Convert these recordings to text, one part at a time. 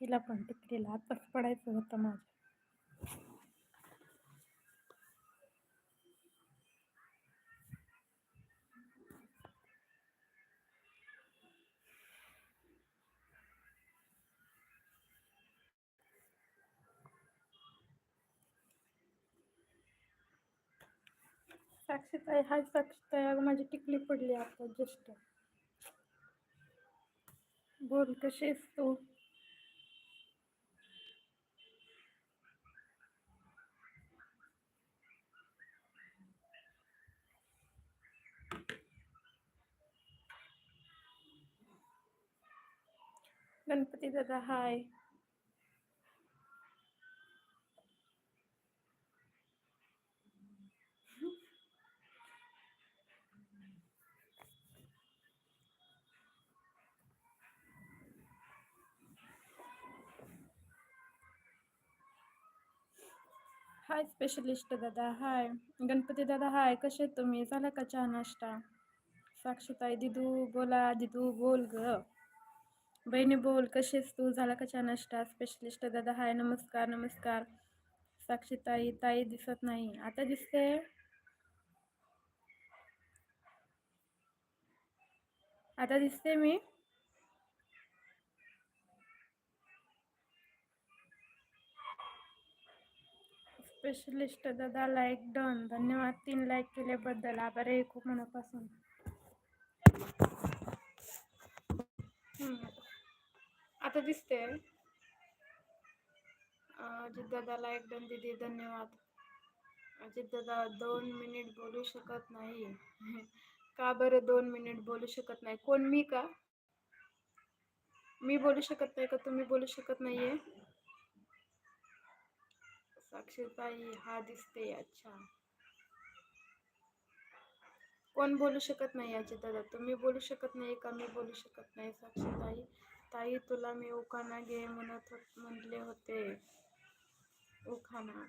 हिला पण टिकलीला आताच पडायचं होतं माझ्या साक्षीताई हाय साक्षीताई. अगं माझी टिकली पडली आता जस्ट बोल कशी आहेस तू? गणपती दादा हाय. हाय स्पेशलिस्ट दादा हाय. गणपती दादा हाय. कसे आहेत तुम्ही? झाला का चहा नाश्ता? साक्षीताई दिदू बोला. दिदू बोल ग. बहिणी बोल कशीस तू? झाला का नष्टा नाश्ता? स्पेशलिस्ट दादा हाय नमस्कार नमस्कार. साक्षी ताई ताई दिसत नाही. आता दिसते? आता दिसते मी. स्पेशलिस्ट दादा लाईक डन धन्यवाद. तीन लाईक केल्याबद्दल. आभार आहे खूप मनापासून. आता दिसते अजित दादाला एक डन दिदी धन्यवाद. अजित दोन मिनिट बोलू शकत नाही. का बरं दोन मिनिट बोलू शकत नाही? कोण, मी का? मी बोलू शकत नाही का? तुम्ही बोलू शकत नाहीये? साक्षीताई हा दिसते अच्छा. कोण बोलू शकत नाही अजित दादा तुम्ही बोलू शकत नाही का? मी बोलू शकत नाही साक्षीताई ताई तुला मी उखाणा घे म्हणत होत म्हटले होते. उखाणा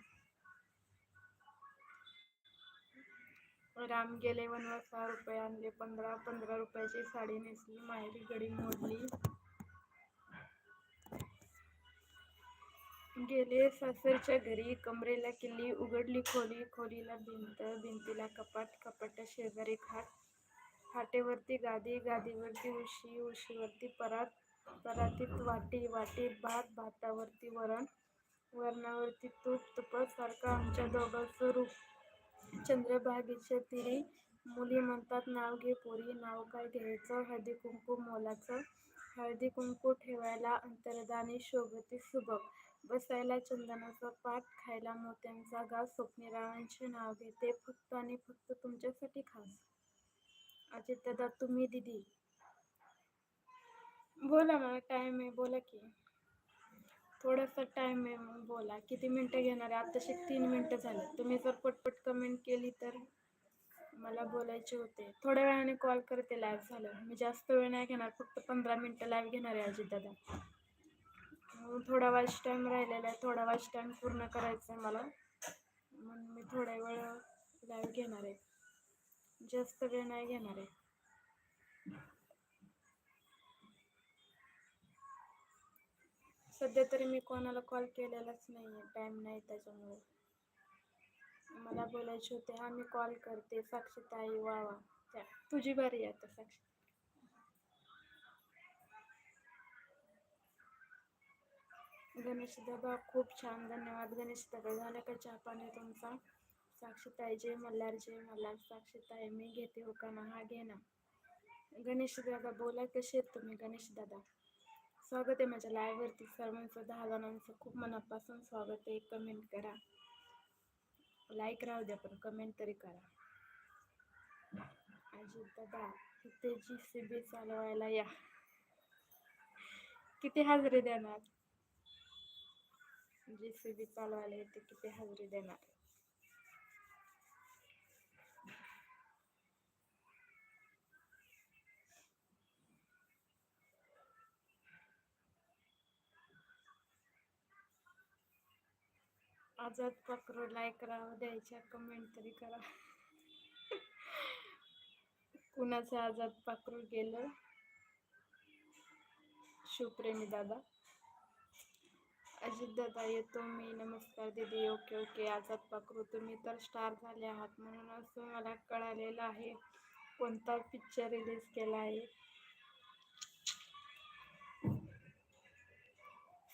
राम गेले वनवास सहा रुपये आणले पंधरा पंधरा रुपयाची साडी नेसली माहेरी गडी मोडली. गेले सासरच्या घरी कमरेला किल्ली उघडली खोली खोलीला भिंत भिंतीला कपाट कपाट शेजारी खाट. खाटेवरती गादी गादीवरती उशी उशीवरती परात परातीत वाटी वाटीत भात भातावरती वरण वरणावरती तूप तुपासारखं आमच्या दोघांचं रूप. चंद्रभागेच्या तिरी मुली म्हणतात नाव घे पोरी नाव काय घ्यायचं? हळदी कुंकू मोलाचं. हळदी कुंकू ठेवायला अंतरदानी शोभती सुबक बसायला चंदनाचा पाट खायला मोत्यांचा घास स्वप्नीरावांचे नाव घेते फक्त आणि फक्त तुमच्यासाठी खास. अजित दादा तुम्ही दिदी. बोला मला टाईम आहे बोला की. थोडासा टाईम आहे मग बोला. किती मिनटं घेणार आहे? आत्ताशी तीन मिनटं झाले. तुम्ही जर पटपट कमेंट केली तर मला बोलायचे होते. थोड्या वेळाने कॉल करते लाईव्ह झालं मी जास्त वेळ नाही घेणार. फक्त पंधरा मिनटं लाईव्ह घेणार आहे अजित दादा थोडा वाच टाईम राहिलेला आहे. थोडा वाच टाईम पूर्ण करायचा आहे मला. म्हणून मी थोड्या वेळ लाईव्ह घेणार आहे. जास्त वेळ नाही घेणार आहे. सध्या तरी मी कोणाला कॉल केलेलाच नाही आहे टाईम नाही त्याच्यामुळे. मला बोलायचे होते हा मी कॉल करते. साक्षीताई वा वा. त्या तुझी बारी आहे आता साक्षी. गणेश दादा खूप छान. धन्यवाद. गणेश दादा झाला का चहा पाणी तुमचा? साक्षीताई जय मल्हार जय मल्हार. साक्षीताई मी घेते हो का ना? हा घे ना. गणेश दादा बोला कसे आहेत तुम्ही गणेश दादा स्वागत आहे माझ्या लाईव्हवरती सर्वांचं दहा जणांचं खूप मनापासून स्वागत आहे. कमेंट करा. लाईक राहू द्या पण कमेंट तरी करा. अजित दादा इथे जी सी बी चालवायला या. किती हजेरी देणार? जी सी बी चालवायला येते किती हजेरी देणार? आझाद पकरू लाईक करावं द्यायच्या कमेंट तरी करा. कुणाचं आझाद पाखरू गेलं? शिवप्रेमी दादा. अजित दादा येतो मी नमस्कार दीदी. ओके ओके आझाद पाखरू तुम्ही तर स्टार झाले आहात म्हणून असं मला कळालेलं आहे. कोणता पिक्चर रिलीज केला आहे?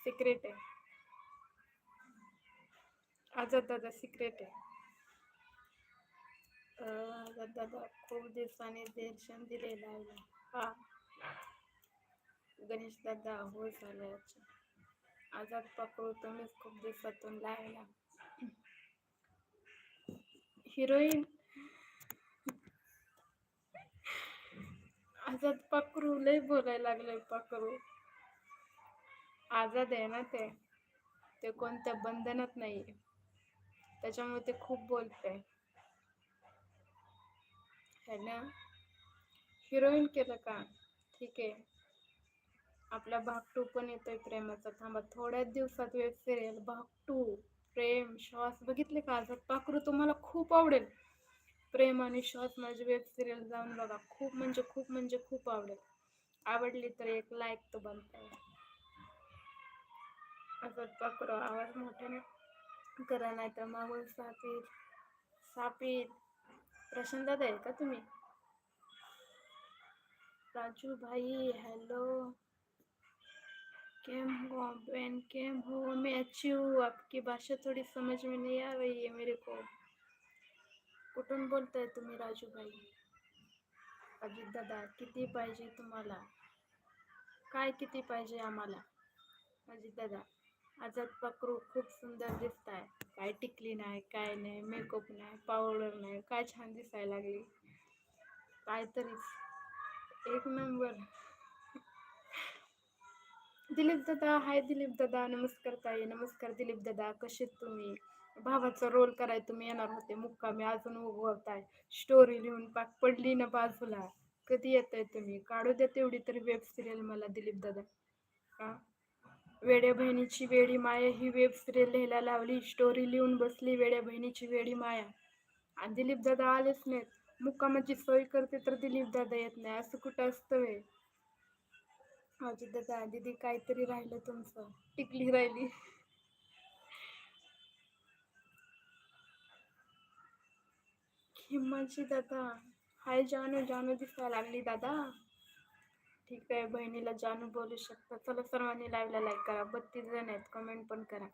सिक्रेट आहे. आझाद दादा सिक्रेट आहे. आझाद दादा खूप दिवसांनी दर्शन दिलेलं आहे. हा. गणेश दादा हो झालं आझाद पकडू तुम्हीच खूप दिवसातून लावला. हिरोईन. आझाद पाखरू लय बोलायला लागले पाखरू आझाद आहे ना ते. ते कोणत्या बंधनात नाही त्याच्यामुळे ते खूप बोलते है ना? हिरोईन केलं का? ठीक आहे. आपला भाग टू पण येतोय प्रेमाचा. थांबा थोड्याच दिवसात वेब सिरियल भाग टू प्रेम श्वास. बघितले का जर पाखरू तुम्हाला खूप आवडेल. प्रेम आणि श्वास माझी वेब सिरियल जाऊन बघा. खूप म्हणजे खूप म्हणजे खूप आवडेल. आवडली तर एक लाईक तो बनताय. असं पाखरू आवाज मोठ्याने करा नाहीतर मागून सापीत सापीत प्रशांत दादा आहे का तुम्ही? राजू भाई हेलो केम हो बहन केम हो? मैं अच्छी हूँ आपकी भाषा थोड़ी समझ में नहीं आ रही है मेरे को। कुठून बोलताय तुम्ही राजू भाई अजित दादा किती पाहिजे तुम्हाला? काय किती पाहिजे आम्हाला? अजित दादा आझाद पकरू खूप सुंदर दिसत आहे काय टिकली नाही काय नाही मेकअप नाही पावडर नाही काय छान दिसायला लागली. काय तरीच एक नंबर दिलीप दादा हाय दिलीप दादा नमस्कार ताई नमस्कार दिलीप दादा कसे तुम्ही? भावाचा रोल कराय तुम्ही येणार होते मुक्कामी अजून उगवताय. स्टोरी लिहून पाक पडली ना बाजूला. कधी येत आहे तुम्ही? काढू द्या तेवढी तरी वेब सिरियल मला दिलीप दादा. का? वेड्या बहिणीची वेडी माया ही वेब सिरियल लिहायला लावली. स्टोरी लिहून बसली वेड्या बहिणीची वेडी माया. आणि दिलीप दादा आलेच नाहीत. मुक्कामाची सोय करते तर दिलीप दादा येत नाही. असं कुठं असतं वे अजित दादा दीदी काहीतरी राहिलं तुमचं. टिकली राहिली. हिम्माची दादा. हाय जानू जानू दिसायला लागली दादा. ठीक आहे बहिणीला जाणून बोलू शकता. चला सर्वांनी लाईव्हला लाईक करा. बत्तीस जण आहेत कमेंट पण करा.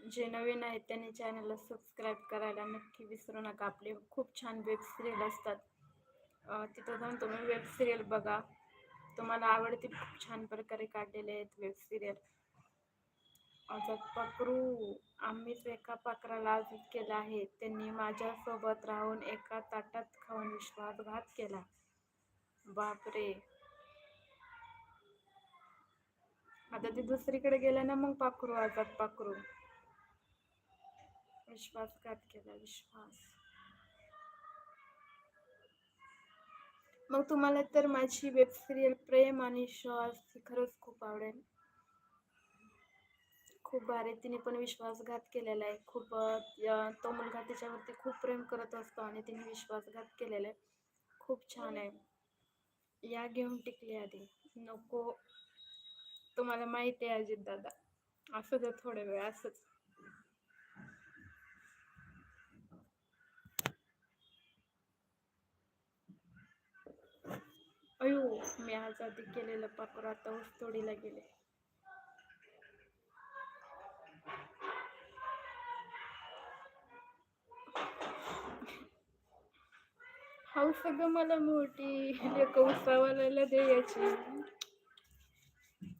जे नवीन आहेत त्यांनी चॅनलला सबस्क्राईब करायला नक्की विसरू नका. आपले खूप छान वेब सिरियल असतात. तिथं जाऊन तुम्ही वेब सिरियल बघा. तुम्हाला आवडतील खूप छान प्रकारे काढलेले आहेत वेब सिरियल आझाद पाखरू आम्हीच एका पाखराला आझाद केला आहे. त्यांनी माझ्यासोबत राहून एका ताटात खाऊन विश्वासघात केला. बापरे. आता ते दुसरीकडे गेलं ना मग पाखरू आझाद पाखरू. विश्वासघात केला विश्वास. मग तुम्हाला तर माझी वेब सिरियल प्रेम आणि श्वास ही खरंच खूप आवडेल. खूप भारी तिने पण विश्वासघात केलेला आहे. खूप तो मुलगा तिच्यावरती खूप प्रेम करत असतो आणि तिने विश्वासघात केलेला आहे. खूप छान आहे. या घेऊन टिकली आधी. नको. तुम्हाला माहिती आहे अजित दादा असं तर थोड्या वेळ असंच. अयो मी आज आधी केलेलं पाखरू आता ऊसतोडीला गेले. हाऊस सगळं मला मोठी लेक उसावाला द्यायची.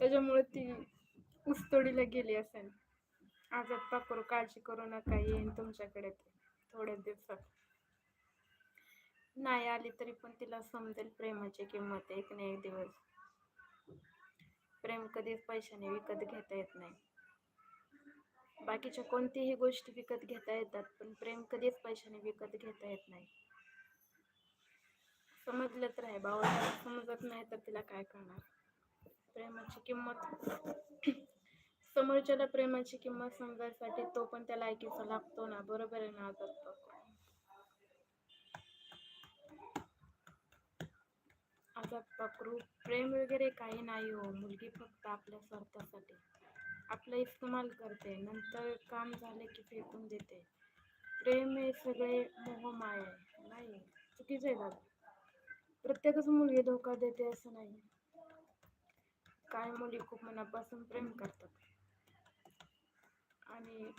त्याच्यामुळे ती ऊसतोडीला गेली असेल. आज आत्ता करू काळजी करू नका येईन तुमच्याकडे थोड्या दिवसात. नाही आली तरी पण तिला समजेल प्रेमाची किंमत एक ना एक दिवस. प्रेम कधीच पैशाने विकत घेता येत नाही. बाकीच्या कोणतीही गोष्टी विकत घेता येतात पण प्रेम कधीच पैशाने विकत घेता येत नाही. समजलं तर आहे भावाला समजत नाही तर तिला काय करणार? प्रेमाची किंमत. समोरच्याला प्रेमाची किंमत समजायसाठी तो पण त्या लायकीचा लागतो ना. बरोबर आहे ना आदर आझाद पकडू प्रेम वगैरे काही नाही हो. मुलगी फक्त आपल्या स्वार्थासाठी. आपला इस्तेमाल करते. नंतर काम झाले की फेकून देते. प्रेम हे सगळे मोहमाय आहे. नाही चुकीचं आहे दादा. प्रत्येकच मुलगी धोका देते असं नाही. काय मुली खूप मनापासून प्रेम करतात. आणि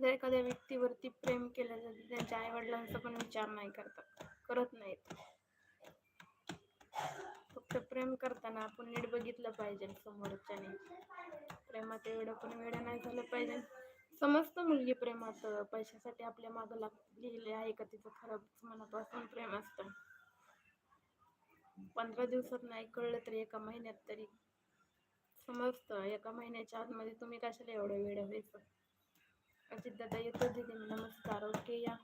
जर एखाद्या व्यक्तीवरती प्रेम केलं तर त्यांच्या आईवडिलांचा पण विचार नाही करतात करत नाहीत. फक्त प्रेम करताना आपण नीट बघितलं पाहिजे समोरच्याने. प्रेमात एवढं पण वेळ नाही झालं पाहिजे. समजतं मुलगी प्रेमात पैशासाठी आपल्या मागं लाग लिहिले आहे का तिचं खरंच मनापासून प्रेम असतं. पंधरा दिवसात नाही कळलं तरी एका महिन्यात तरी समजतं. एका महिन्याच्या आतमध्ये तुम्ही कशाला एवढं वेळ व्हायचं अजित दादा येतो दिदी नमस्कार. ओके या.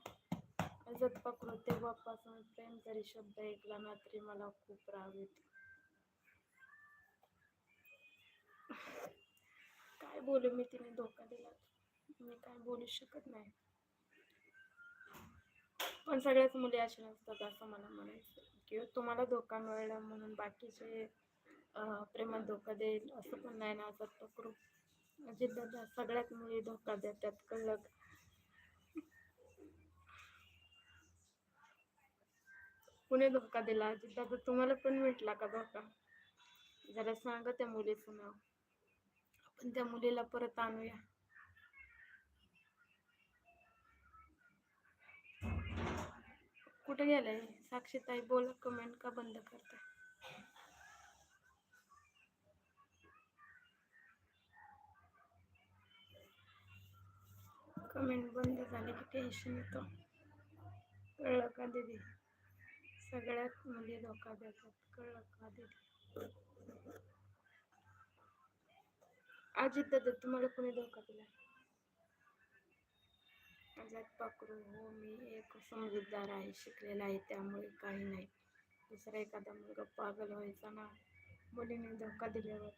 अजत पकडू तेव्हापासून प्रेम तरी शब्द ऐकला ना तरी मला खूप राग येतो. काय बोलू मी तिने धोका दिला. मी काय बोलू शकत नाही. पण सगळ्याच मुली अशा नसतात असं मला म्हणायचं. किंवा तुम्हाला धोका मिळला म्हणून बाकीचे प्रेमात धोका देईल असं पण नाही ना असं तो ग्रुप म्हणजे दादा सगळ्यात मुली धोका देतात कळलं कुणी धोका दिला? अजित तुम्हाला पण भेटला का धोका? जरा सांगा त्या मुलीचं नाव. आपण त्या मुलीला परत आणूया. कुठे गेलाय साक्षीताई बोला कमेंट का बंद करते कमेंट बंद झाले की टेन्शन येतो. कळलं का दिदी? सगळ्यात मुली धोका देतात. कळलं का दिदी? अजित दादा तुम्हाला कोणी धोका दिला आजाद पकडून हो मी एक समजूतदार आहे शिकलेला आहे त्यामुळे काही नाही. दुसरा एखादा मुलगा पागल व्हायचा ना मुलीने धोका दिल्यावर.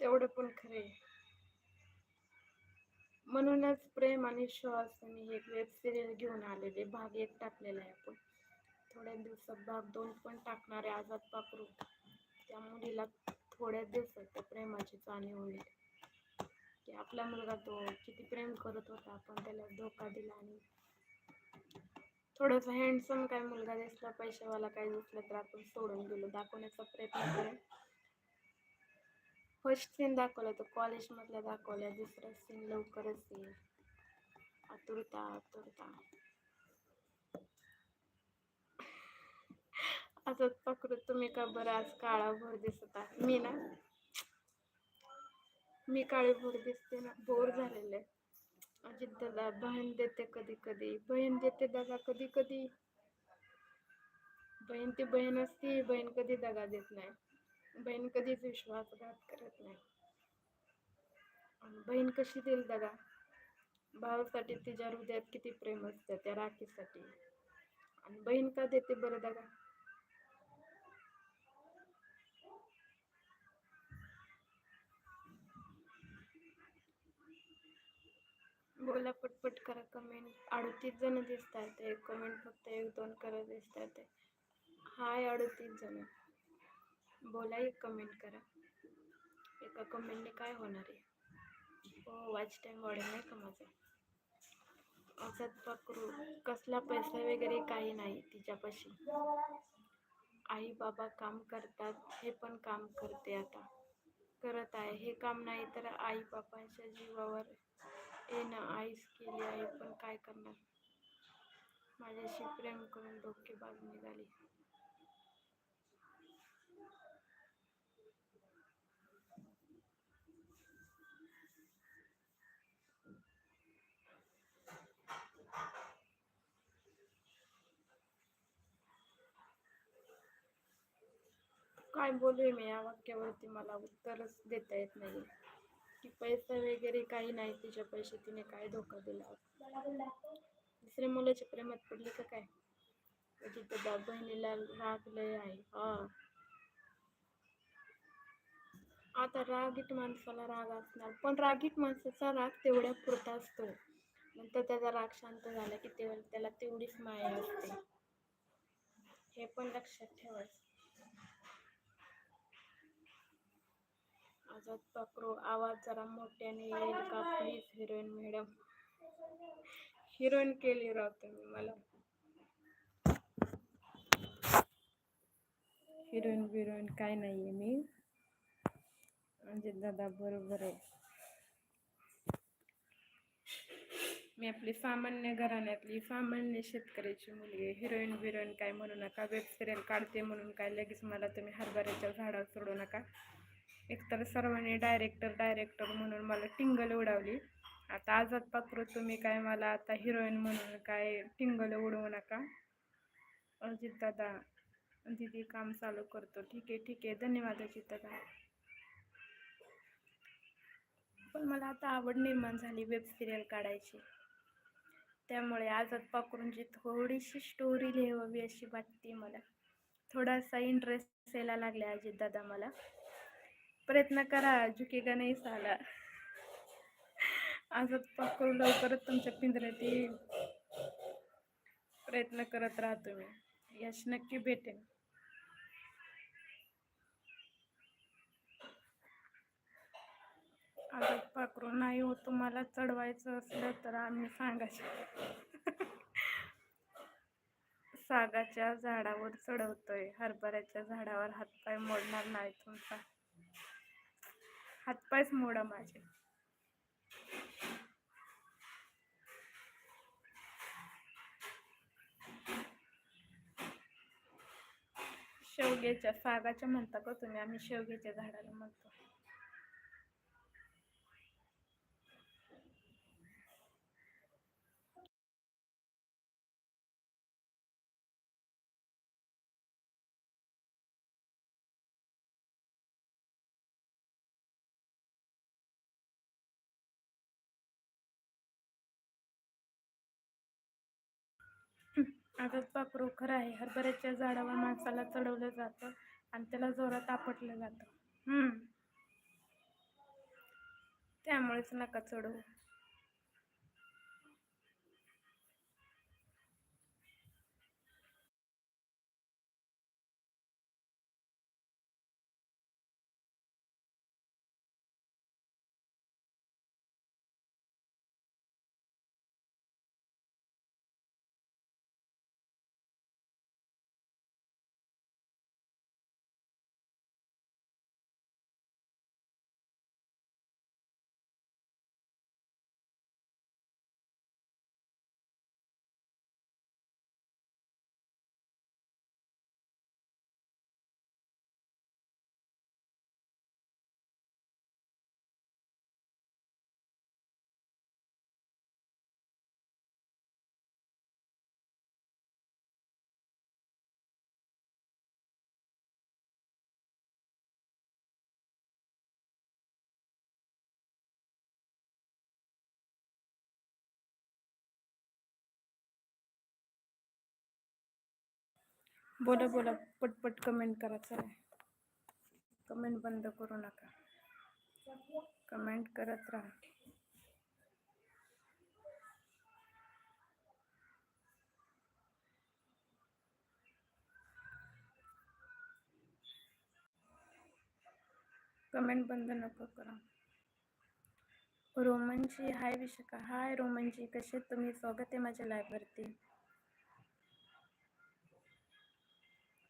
तेवढं पण खरे म्हणूनच प्रेम आणि श्वास मी एक वेब सिरियल घेऊन आलेले भाग एक टाकलेला आहे आपण. थोड्या दिवसात भाग दोन पण टाकणारे आहे आझाद पाकरू त्या मुलीला थोड्या दिवसात त्या प्रेमाची जाणीव होईल. की आपला मुलगा तो किती प्रेम करत होता आपण त्याला धोका दिला आणि थोडंसं हँडसम काय मुलगा दिसला पैशावाला काय दिसला तर आपण सोडून गेलो दाखवण्याचा प्रयत्न करेन फर्स्ट सीन दाखवला तो कॉलेजमधला दाखवला दुसरा सीन लवकरच येईल. आतुरता आतुरता. असंच पकडू तुम्ही का बरं आज काळाभोर दिसत आहे मी ना मी काळे भोर दिसते ना बोर झालेले अजित दादा बहीण देते कधी कधी बहीण देते दादा कधी कधी. बहीण ती बहीण असती बहीण कधी दगा देत नाही. बहीण कधीच विश्वासघात करत नाही. आणि बहीण कशी देईल दगा? भावासाठी तिच्या हृदयात किती प्रेम असतं त्या राखीसाठी. आणि बहीण का देते बरं दगा? बोला पटपट करा कमेंट अडतीस जण दिसत आहेत एक कमेंट फक्त एक दोन करत दिसत आहेत हाय अडतीस जण. बोला एक कमेंट करा. एका कमेंटने काय होणार आहे? हो वॉच टाईम वाढेल नाही का माझा? असत पकडू कसला पैसा वगैरे काही नाही तिच्यापाशी. आई बाबा काम करतात हे पण काम करते आता. करत आहे. हे काम नाही तर आई बापांच्या जीवावर येणं आईच केली आहे पण काय करणार? माझ्याशी प्रेम करून बाजू निघाली. काय बोलू मी या वाक्यावरती? मला उत्तरच देता येत नाही. की पैसे वगैरे काही नाही तिच्या पैसे तिने काय धोका दिला? दुसऱ्या मुलाच्या प्रेमात पडली का काय? म्हणजे तिथं दा बहिणीला रागलंय आहे. हा. आता रागीट माणसाला राग असणार. पण रागीट माणसाचा राग तेवढ्या पुरता असतो. नंतर त्याचा राग शांत झाला की तेव्हा त्याला तेवढीच माया असते. हे पण लक्षात ठेवायचं. माझा पाखरू आवाज जरा मोठ्याने येईल का प्लीज हिरोईन मॅडम हिरोईन केली राव तुम्ही मला. हिरोईन बिरोईन काय नाही आहे मी. म्हणजे दादा बरोबर आहे. मी आपली सामान्य घराण्यातली सामान्य शेतकऱ्याची मुलगी हिरोईन बिरोईन काय म्हणू नका. वेब सिरियल काढते म्हणून काय लगेच मला तुम्ही हरभऱ्याच्या झाडावर सोडू नका. एकतर सर्वांनी डायरेक्टर डायरेक्टर म्हणून मला टिंगल उडावली. आता आझाद पात्र तुम्ही काय मला आता हिरोईन म्हणून काय टिंगल उडवू नका. अजित दादा दीदी काम चालू करतो. ठीक आहे ठीक आहे. धन्यवाद अजित दादा. पण मला आता आवड निर्माण झाली वेब सिरियल काढायची. त्यामुळे आझाद पाकरूंची थोडीशी स्टोरी लिहावी अशी वाटते मला. थोडासा इंटरेस्ट यायला लागला अजित दादा मला. प्रयत्न करा झुकेगा नाही साला. आझाद पाखरू लवकरच तुमच्या पिंजऱ्यात येईल प्रयत्न करत राहा तुम्ही. यश नक्की भेटेल. आझाद पाखरू नाही हो तुम्हाला चढवायचं असलं तर आम्ही सांगायचं. सागाच्या झाडावर चढवतोय. हरभऱ्याच्या झाडावर हातपाय मोडणार नाही तुमचा. हातपायच मोडा माझे. शेवग्याच्या सागाच्या म्हणता का तुम्ही? आम्ही शेवग्याच्या झाडाला म्हणतो. आता पाखरू खरं आहे. हरभऱ्याच्या झाडावर माणसाला चढवलं जातं आणि त्याला जोरात आपटलं जातं. हम्म. त्यामुळेच नका चढवू. बोला बोला. पटपट कमेंट करा चला कमेंट बंद करू नका. कमेंट करत राहा. कमेंट बंद नको करा. रोमनजी हाय विशाखा. हाय रोमनजी कसे तुम्ही? स्वागत आहे माझ्या लाईव्हवरती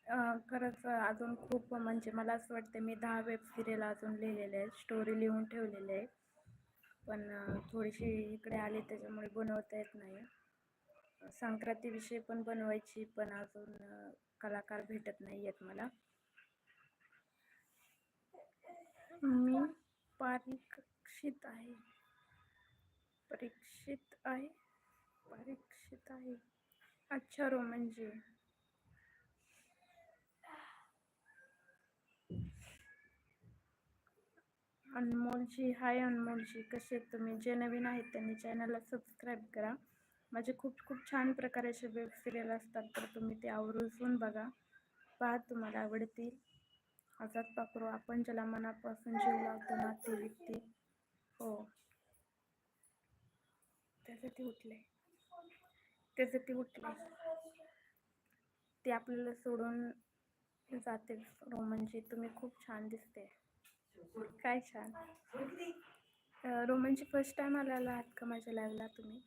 खरंच अजून खूप म्हणजे मला असं वाटतं मी दहा वेब सिरियल अजून लिहिलेले आहेत. स्टोरी लिहून ठेवलेले आहे पण थोडीशी इकडे आली त्याच्यामुळे बनवता येत नाही. संक्रांतीविषयी पण बनवायची पण अजून कलाकार भेटत नाही आहेत मला. मी परीक्षित आहे. परीक्षित आहे. परीक्षित आहे. अच्छा रोमनजी अनमोलजी हाय अनमोलजी कसे आहेत तुम्ही? जे नवीन आहेत त्यांनी चॅनलला सबस्क्राईब करा. माझे खूप खूप छान प्रकारे असे वेब सिरियल असतात तर तुम्ही ते आवर्जून बघा. पहा तुम्हाला आवडतील. आझाद पाकरू आपण ज्याला मनापासून जीव लावतो ना ती व्यक्ती हो. त्याचं ते उठले. त्याचं ते उठले. ते आपल्याला सोडून जाते रोमनजी तुम्ही खूप छान दिसते. काय छान रोमनची फर्स्ट टाइम आलेला आहात का माझ्या लाईव्हला तुम्ही?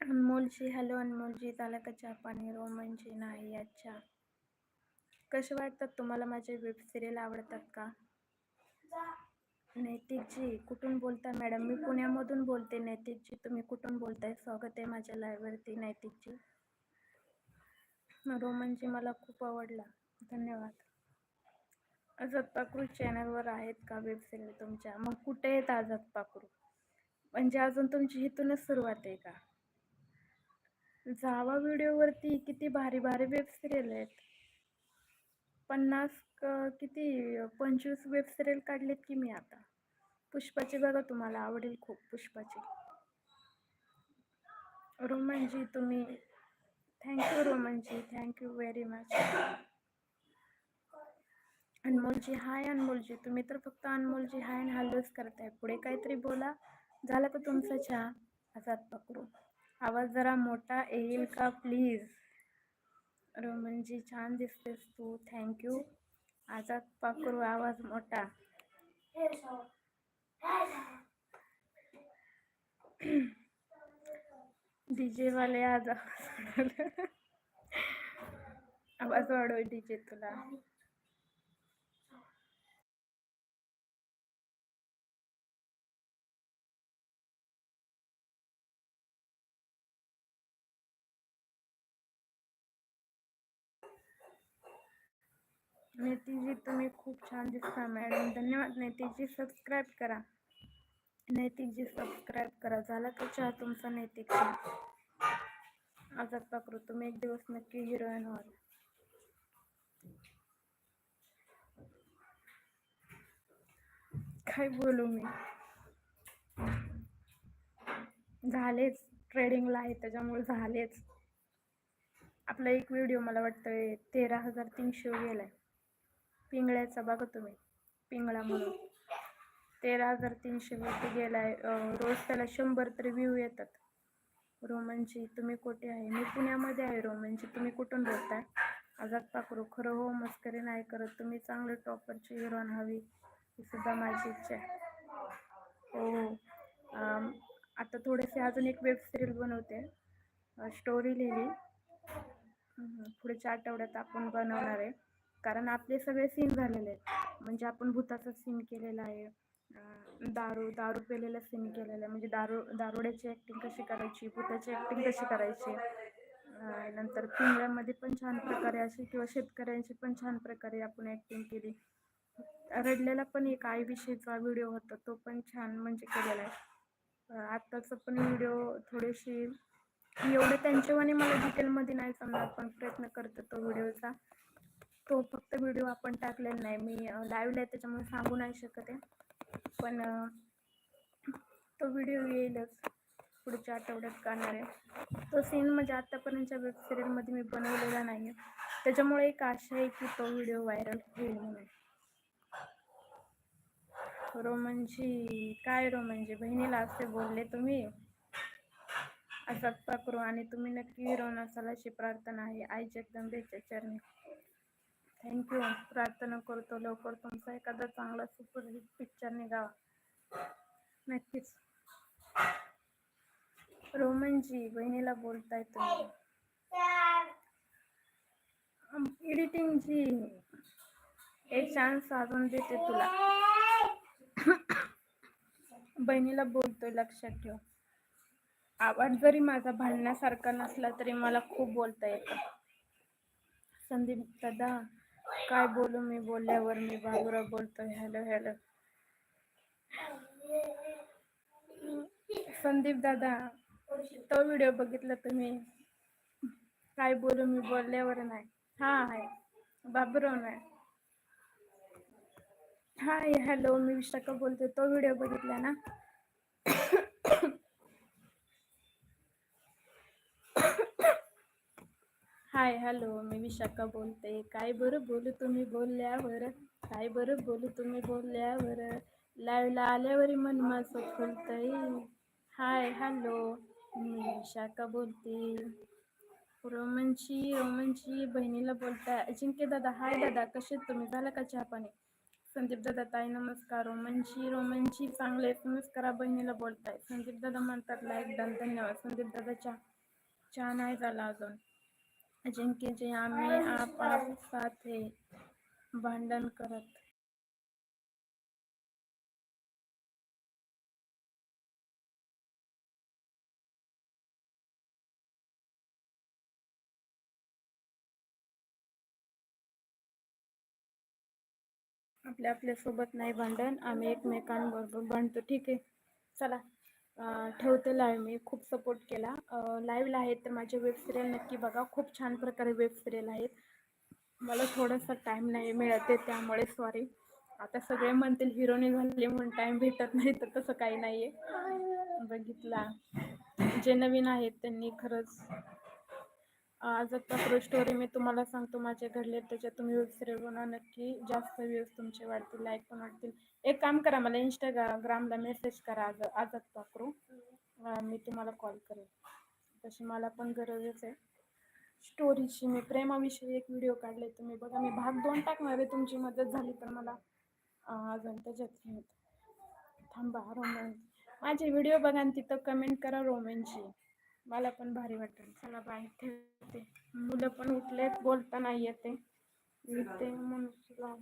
अनमोलजी हॅलो अनमोलजी झाला का चहा पाणी रोमनजी नाही अच्छा कसे वाटतात तुम्हाला माझे वेब सिरियल आवडतात का? नैतिकजी कुठून बोलताय मॅडम? मी पुण्यामधून बोलते नैतिकजी तुम्ही कुठून बोलताय? स्वागत आहे माझ्या लाईव्हवरती नैतिकजी रोमनजी मला खूप आवडला. धन्यवाद. आझाद पाकरू चॅनलवर आहेत का वेब सिरियल तुमच्या? मग कुठे आहेत आझाद पाकरू म्हणजे अजून तुमची इथूनच सुरुवात आहे का? जावा व्हिडिओवरती किती भारी भारी वेब सिरियल आहेत. पन्नास क- किती पंचवीस वेब सिरियल काढलेत की मी आता? पुष्पाची बघा तुम्हाला आवडेल खूप पुष्पाची. रोमनजी तुम्ही थँक्यू रोमनजी थँक्यू व्हेरी मच अनमोलजी हाय अनमोलजी तुम्ही तर फक्त अनमोलजी हाय आणि हॅलोच करताय. पुढे काहीतरी बोला. झालं का तुमचा चहा? आजाद पकडू. आवाज जरा मोठा येईल का प्लीज रोमनजी छान दिसतेस तू. थँक्यू आजात पाखरू आवाज मोठा. डीजे वाले आज आवाज आवाज वाढव डीजे तुला. नेतीजी तुम्ही खूप छान दिसता मॅडम. धन्यवाद. नैतिकजी सबस्क्राईब करा. नैतिकजी सबस्क्राईब करा. झाला का चहा तुमचा नैतिक आजात पाकरू तुम्ही एक दिवस नक्की हिरोईन व्हाल काय बोलू मी? झालेच. ट्रेडिंगला आहे त्याच्यामुळे झालेच. आपला एक व्हिडिओ मला वाटतं तेरा हजार तीनशे गेलाय. पिंगळ्याचा बघा तुम्ही पिंगळा म्हणून. तेरा हजार तीनशे वरती गेलाय. रोज त्याला शंभर तरी व्ह्यू येतात. रोमनची तुम्ही कुठे आहे? मी पुण्यामध्ये आहे रोमनची. तुम्ही कुठून बोलताय आझाद पाखरू. खरं हो मस्करी नाही करत. तुम्ही चांगले टॉपरची हिरोन हवी ही सुद्धा माझी इच्छा आहे. हो हो. आता थोडेसे अजून एक वेब सिरीज बनवते. स्टोरी लिहिली. पुढच्या आठवड्यात आपण बनवणार आहे. कारण आपले सगळे सीन झालेले आहेत. म्हणजे आपण भूताचा सीन केलेला आहे. दारू दारू पेलेला सीन केलेला आहे. म्हणजे दारू दारुड्याची ॲक्टिंग कशी करायची भूताची ॲक्टिंग कशी करायची? नंतर पिंगळ्यामध्ये पण छान प्रकारे अशी किंवा शेतकऱ्यांची पण छान प्रकारे आपण ॲक्टिंग केली. रडलेला पण एक आईविषयीचा व्हिडिओ होता. तो पण छान म्हणजे केलेला आहे. आत्ताचा पण व्हिडिओ थोडीशी एवढं त्यांच्यावाने मला डिटेलमध्ये नाही समजा पण प्रयत्न करतो तो व्हिडिओचा तो फक्त व्हिडिओ आपण टाकलेला नाही. मी लाईव्हला आहे त्याच्यामुळे सांगू नाही शकत आहे. पण तो व्हिडिओ येईलच. पुढच्या आठवड्यात करणार आहे. तो सीन म्हणजे आत्तापर्यंतच्या वेब सिरियलमध्ये मी बनवलेला नाही आहे त्याच्यामुळे एक आशा आहे की तो व्हिडिओ व्हायरल होईल म्हणून. रोमनजी काय रोमनजी? बहिणीला असे बोलले तुम्ही? असा करू आणि तुम्ही नक्की हिरो नसाल अशी प्रार्थना आहे. आई जगदंबेच्या चरणी. थँक्यू प्रार्थना करतो. लवकर तुमचा एखादा चांगला सुपरहिट पिक्चर निघावा. नक्कीच. रोमनजी बहिणीला बोलताय तुम्ही. एडिटिंग जी एक चान्स अजून देते तुला. बहिणीला बोलतोय लक्षात ठेव. आवाज जरी माझा भांडण्यासारखा नसला तरी मला खूप बोलता येतं संदीप दादा काय बोलू मी बोलल्यावर मी बाबूराव बोलतोय हॅलो हॅलो. संदीप दादा तो व्हिडिओ बघितला तुम्ही? काय बोलू मी बोलल्यावर नाही. हा आहे. बाबूराव नाही. हाय हॅलो मी विशाखा बोलते तो व्हिडिओ बघितला ना? हाय हॅलो मी विशाखा बोलते. काय बरं बोलू तुम्ही बोलल्यावर? काय बरं बोलू तुम्ही बोलल्यावर? लाईव्हला आल्यावरही मन माझं खुलतंय. हाय हॅलो मी विशाखा बोलते. रोमनची रोमनची बहिणीला बोलताय अजिंक्य दादा हाय दादा कसे तुम्ही? झालं का चहा पाणी? संदीप दादा ताई नमस्कार. रोमनची रोमनची चांगले नमस्कार बहिणीला बोलताय. संदीप दादा म्हणतात लाईक डन. धन्यवाद. संदीप दादा चहा चहा नाही झाला अजून. अजिंक्य जी आम्ही आप आप साथ है भांडण करत। आपल्या आपल्यासोबत नाही भांडण, आम्ही एकमेकांबरोबर भांडतो, ठीक आहे? चला. ठेवते लाईव्ह मी खूप सपोर्ट केला. लाईव्हला आहेत तर माझे वेब सिरियल नक्की बघा. खूप छान प्रकारे वेब सिरियल आहेत. मला थोडासा टाईम नाही मिळत आहे त्यामुळे सॉरी आता सगळे म्हणतील हिरो निघाले म्हणून टाईम भेटत नाही. तर तसं काही नाही आहे बघितला. जे नवीन आहेत त्यांनी खरंच आज आता स्टोरी मी तुम्हाला सांगतो माझे घडले त्याच्यात तुम्ही वेब सिरियल बनवा नक्की जास्त व्ह्यूज तुमचे वाढतील लाईक पण वाढतील. एक काम करा मला इंस्टाग्रामला मेसेज करा आज आज आत्ता करू मी तुम्हाला कॉल करेन तशी मला पण गरजच आहे. स्टोरीची मी प्रेमाविषयी एक व्हिडिओ काढले तुम्ही बघा. मी भाग दोन टाकणार आहे तुमची मदत झाली तर मला. अजून त्याच्यात थांबा रोमॅन माझे व्हिडिओ बघा आणि तिथं कमेंट करा रोमॅनची मला पण भारी वाटेल. चला बाय ठेवते. मुलं पण उठलेत बोलता नाही येते. म्हणून तुला